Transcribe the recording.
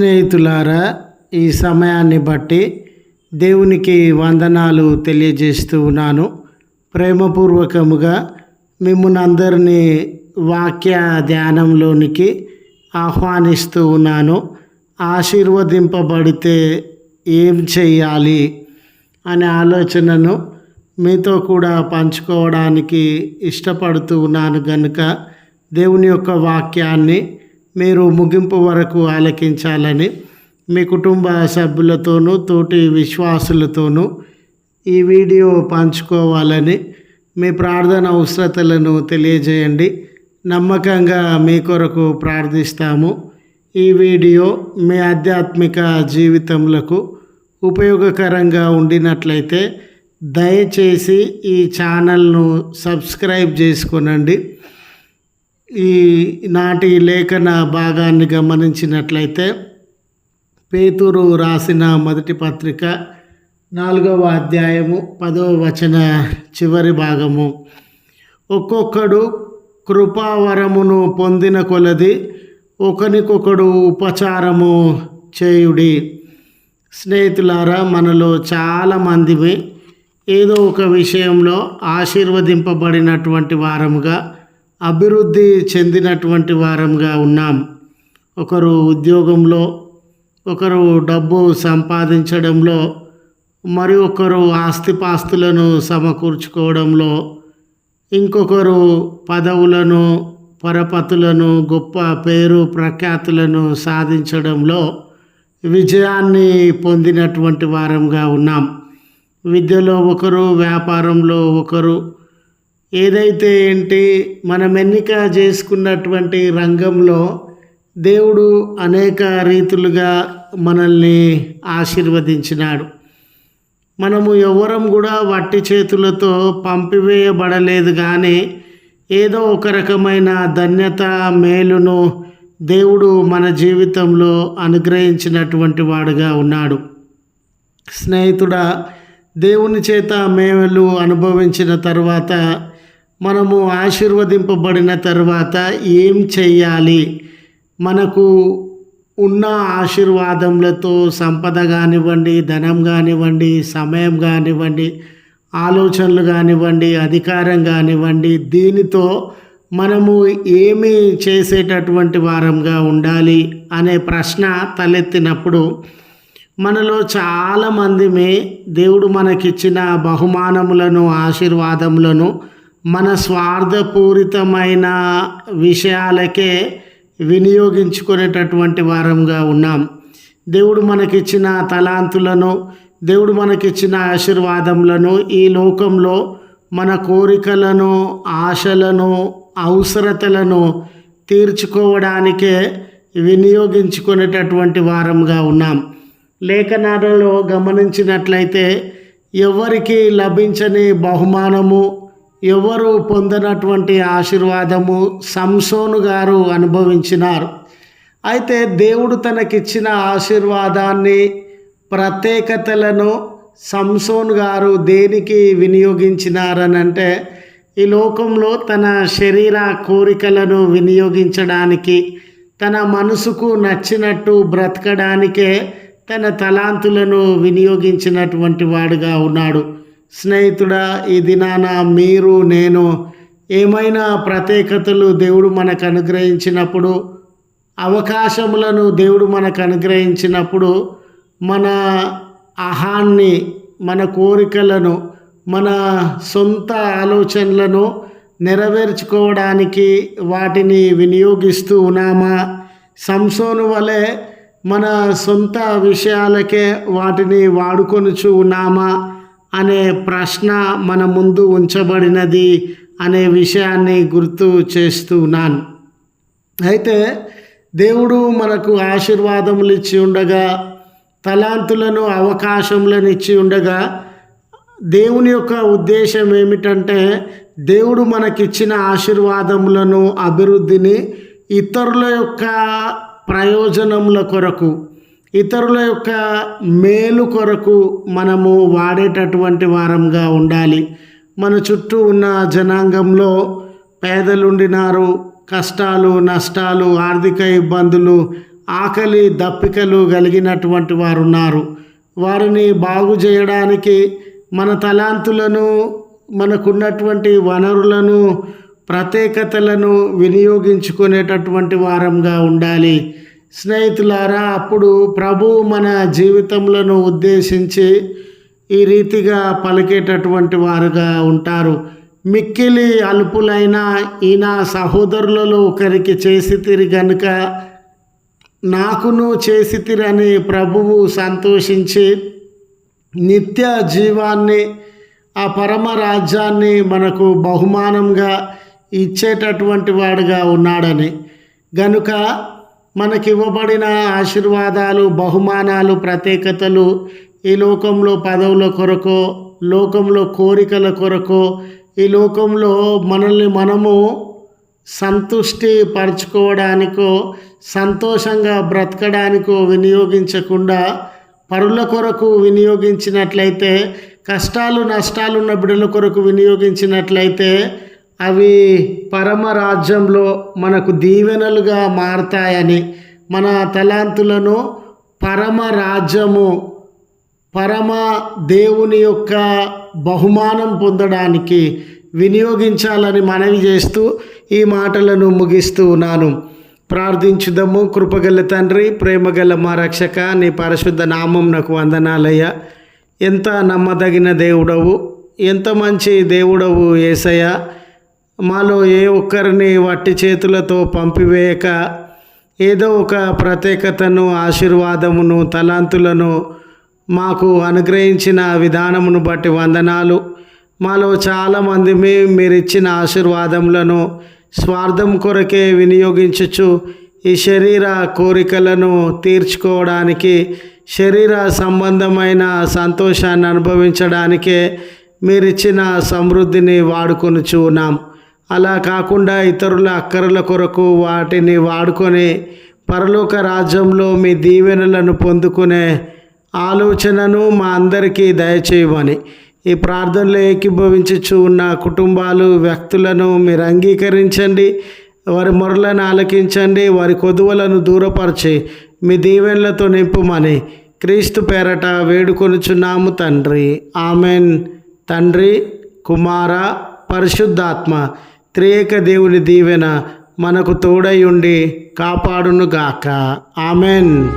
స్నేహితులారా ఈ సమయాన్ని బట్టి దేవునికి వందనాలు తెలియజేస్తూ ఉన్నాను. ప్రేమపూర్వకముగా మిమ్మల్ని అందరినీ వాక్య ధ్యానంలోనికి ఆహ్వానిస్తూ ఉన్నాను. ఆశీర్వదింపబడితే ఏం చేయాలి అనే ఆలోచనను మీతో కూడా పంచుకోవడానికి ఇష్టపడుతూ ఉన్నాను కనుక దేవుని యొక్క వాక్యాన్ని మీరు ముగింపు వరకు ఆలకించాలని మీ కుటుంబ సభ్యులతోనూ తోటి విశ్వాసులతోనూ ఈ వీడియో పంచుకోవాలని మీ ప్రార్థన అవసరతలను తెలియజేయండి. నమ్మకంగా మీ కొరకు ప్రార్థిస్తాము. ఈ వీడియో మీ ఆధ్యాత్మిక జీవితములకు ఉపయోగకరంగా ఉండినట్లయితే దయచేసి ఈ ఛానల్ను సబ్స్క్రైబ్ చేసుకొనండి. ఈ నాటి లేఖన భాగాన్ని గమనించినట్లయితే పేతురు రాసిన మొదటి పత్రిక నాలుగవ అధ్యాయము పదవ వచన చివరి భాగము. ఒక్కొక్కడు కృపావరమును పొందిన కొలది ఒకరికొకడు ఉపచారము చేయుడి. స్నేహితులారా మనలో చాలామందివి ఏదో ఒక విషయంలో ఆశీర్వదింపబడినటువంటి వారముగా అభివృద్ధి చెందినటువంటి వారంగా ఉన్నాం. ఒకరు ఉద్యోగంలో ఒకరు డబ్బు సంపాదించడంలో మరి ఒకరు ఆస్తిపాస్తులను సమకూర్చుకోవడంలో ఇంకొకరు పదవులను పరపతులను గొప్ప పేరు ప్రఖ్యాతులను సాధించడంలో విజయాన్ని పొందినటువంటి వారంగా ఉన్నాం. విద్యలో ఒకరు వ్యాపారంలో ఒకరు ఏదైతే ఏంటి మనం ఎన్నిక చేసుకున్నటువంటి రంగంలో దేవుడు అనేక రీతులుగా మనల్ని ఆశీర్వదించినాడు. మనము ఎవరం కూడా వట్టి చేతులతో పంపివేయబడలేదు కానీ ఏదో ఒక రకమైన ధన్యత మేలును దేవుడు మన జీవితంలో అనుగ్రహించినటువంటి వాడుగా ఉన్నాడు. స్నేహితుడా దేవుని చేత మేలు అనుభవించిన తర్వాత మనము ఆశీర్వదింపబడిన తర్వాత ఏం చెయ్యాలి? మనకు ఉన్న ఆశీర్వాదములతో సంపద కానివ్వండి ధనం కానివ్వండి సమయం కానివ్వండి ఆలోచనలు కానివ్వండి అధికారం కానివ్వండి దీనితో మనము ఏమి చేసేటటువంటి వారంగా ఉండాలి అనే ప్రశ్న తలెత్తినప్పుడు మనలో చాలామందిమే దేవుడు మనకిచ్చిన బహుమానములను ఆశీర్వాదములను మన స్వార్థపూరితమైన విషయాలకే వినియోగించుకునేటటువంటి వారంగా ఉన్నాం. దేవుడు మనకిచ్చిన తలాంతులను దేవుడు మనకిచ్చిన ఆశీర్వాదములను ఈ లోకంలో మన కోరికలను ఆశలను అవసరతలను తీర్చుకోవడానికే వినియోగించుకునేటటువంటి వారంగా ఉన్నాం. లేఖనాలలో గమనించినట్లయితే ఎవరికి లభించని బహుమానము ఎవరు పొందినటువంటి ఆశీర్వాదము సంసోను గారు అనుభవించినారు. అయితే దేవుడు తనకిచ్చిన ఆశీర్వాదాన్ని ప్రత్యేకతలను సంసోన్ గారు దేనికి వినియోగించినారనంటే ఈ లోకంలో తన శరీర కోరికలను వినియోగించడానికి తన మనసుకు నచ్చినట్టు బ్రతకడానికే తన తలాంతులను వినియోగించినటువంటి వాడుగా ఉన్నాడు. స్నేహితుడా ఈ దినాన మీరు నేను ఏమైనా ప్రత్యేకతలు దేవుడు మనకు అనుగ్రహించినప్పుడు అవకాశములను దేవుడు మనకు అనుగ్రహించినప్పుడు మన అహాన్ని మన కోరికలను మన సొంత ఆలోచనలను నెరవేర్చుకోవడానికి వాటిని వినియోగిస్తూ ఉన్నామా? సంసోను వలె మన సొంత విషయాలకే వాటిని వాడుకొనుచు ఉన్నామా? అనే ప్రశ్న మన ముందు ఉంచబడినది అనే విషయాన్ని గుర్తు చేస్తున్నాను అయితే దేవుడు మనకు ఆశీర్వాదములు ఇచ్చి ఉండగా తలాంతులను అవకాశములను ఇచ్చి ఉండగా దేవుని యొక్క ఉద్దేశం ఏమిటంటే దేవుడు మనకిచ్చిన ఆశీర్వాదములను అభివృద్ధిని ఇతరుల యొక్క ప్రయోజనముల కొరకు ఇతరుల యొక్క మేలు కొరకు మనము వాడేటటువంటి వారంగా ఉండాలి. మన చుట్టూ ఉన్న జనాంగంలో పేదలుండినారు కష్టాలు నష్టాలు ఆర్థిక ఇబ్బందులు ఆకలి దప్పికలు కలిగినటువంటి వారు ఉన్నారు వారిని బాగు చేయడానికి మన తలాంతులను మనకున్నటువంటి వనరులను ప్రత్యేకతలను వినియోగించుకునేటటువంటి వారంగా ఉండాలి. స్నేహితులారా అప్పుడు ప్రభు మన జీవితములను ఉద్దేశించి ఈ రీతిగా పలికేటటువంటి వారుగా ఉంటారు. మిక్కిలి అలుపులైన ఈయన సహోదరులలో ఒకరికి చేసి తిరిగి గనుక నాకును చేసి తిరని ప్రభువు సంతోషించి నిత్య జీవాన్ని ఆ పరమ రాజ్యాన్ని మనకు బహుమానంగా ఇచ్చేటటువంటి వాడుగా ఉన్నాడని. గనుక మనకి ఇవ్వబడిన ఆశీర్వాదాలు బహుమానాలు ప్రత్యేకతలు ఈ లోకంలో పదవుల కొరకో లోకంలో కోరికల కొరకో ఈ లోకంలో మనల్ని మనము సంతుష్టి పరచుకోవడానికో సంతోషంగా బ్రతకడానికో వినియోగించకుండా పరుల కొరకు వినియోగించినట్లయితే కష్టాలు నష్టాలున్న బిడ్డల కొరకు వినియోగించినట్లయితే అవి పరమ రాజ్యంలో మనకు దీవెనలుగా మారతాయని మన తలాంతులను పరమ రాజ్యము పరమ దేవుని యొక్క బహుమానం పొందడానికి వినియోగించాలని మనవి చేస్తూ ఈ మాటలను ముగిస్తూ ఉన్నాను. ప్రార్థించుదము. కృపగల తండ్రి ప్రేమగల మా రక్షక నీ పరిశుద్ధ నామం నాకు వందనాలయ్య. ఎంత నమ్మదగిన దేవుడవు ఎంత మంచి దేవుడవు ఏసయ్య. మాలో ఏ ఒక్కరిని వట్టి చేతులతో పంపివేయక ఏదో ఒక ప్రత్యేకతను ఆశీర్వాదమును తలాంతులను మాకు అనుగ్రహించిన విధానమును బట్టి వందనాలు. మాలో చాలామంది మీ ఆశీర్వాదములను స్వార్థం కొరకే వినియోగించచ్చు ఈ శరీర కోరికలను తీర్చుకోవడానికి శరీర సంబంధమైన సంతోషాన్ని అనుభవించడానికే మీరిచ్చిన సమృద్ధిని వాడుకొనుచు ఉన్నాం. అలా కాకుండా ఇతరుల అక్కరల కొరకు వాటిని వాడుకొని పరలోక రాజ్యంలో మీ దీవెనలను పొందుకునే ఆలోచనను మా అందరికీ దయచేయమని ఈ ప్రార్థనలో ఏకీభవించుచు ఉన్న కుటుంబాలు వ్యక్తులను మీరు అంగీకరించండి వారి మొరలను ఆలకించండి వారి కొదువలను దూరపరిచి మీ దీవెనలతో నింపుమని క్రీస్తు పేరట వేడుకొనుచున్నాము తండ్రి. ఆమెన్. తండ్రి కుమార పరిశుద్ధాత్మ. త్రియేక దేవుని దీవెన మనకు తోడై ఉండి కాపాడునుగాక. ఆమెన్.